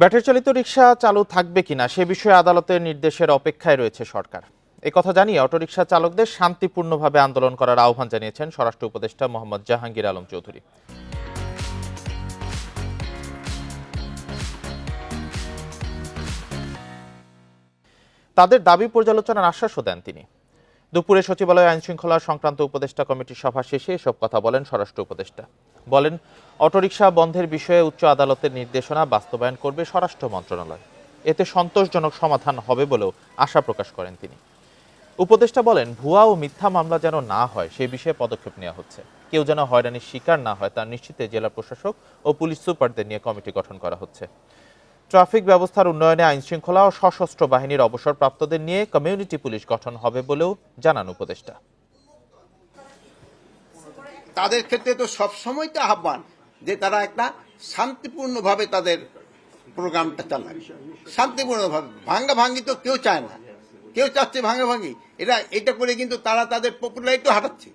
Battery চালিত রিক্সা চালু থাকবে কিনা সে বিষয়ে আদালতের নির্দেশের অপেক্ষায় রয়েছে সরকার। কথা জানিয়ে অটোরিকশা চালকদের শান্তিপূর্ণভাবে আন্দোলন করার আহ্বান জানিয়েছেন স্বরাষ্ট্র উপদেষ্টা মোহাম্মদ জাহাঙ্গীর আলম চৌধুরী। তাদের দাবি পর্যালোচনার আশ্বাসও দেন তিনি। দুপুরে সচিবালয় আইন শৃঙ্খলা সংক্রান্ত উপদেষ্টা কমিটির সভা শেষে এসব কথা বলেন স্বরাষ্ট্র উপদেষ্টা। বলেন, অটোরিকশা বন্ধের বিষয়ে উচ্চ আদালতের নির্দেশনা বাস্তবায়ন করবে স্বরাষ্ট্র মন্ত্রণালয়। এতে সন্তোষজনক সমাধান হবে বলেও আশা প্রকাশ করেন তিনি। উপদেষ্টা বলেন, ভুয়া ও মিথ্যা মামলা যেন না হয় সেই বিষয়ে পদক্ষেপ নেওয়া হচ্ছে। কেউ যেন হয়রানির শিকার না হয় তার নিশ্চিতে জেলা প্রশাসক ও পুলিশ সুপারদের নিয়ে কমিটি গঠন করা হচ্ছে। ট্রাফিক ব্যবস্থার উন্নয়নে আইন শৃঙ্খলা ও সশস্ত্র বাহিনীর অবসরপ্রাপ্তদের নিয়ে কমিউনিটি পুলিশ গঠন হবে বলেও জানান উপদেষ্টা। তাদের ক্ষেত্রে তো সবসময় তো আহ্বান যে তারা একটা শান্তিপূর্ণভাবে তাদের প্রোগ্রামটা চালায়। শান্তিপূর্ণভাবে। ভাঙ্গা ভাঙ্গি তো কেউ চায় না। কেউ চাচ্ছে ভাঙ্গা ভাঙ্গি এটা এটা করে কিন্তু তারা তাদের পপুলারিটিও হাঁটাচ্ছে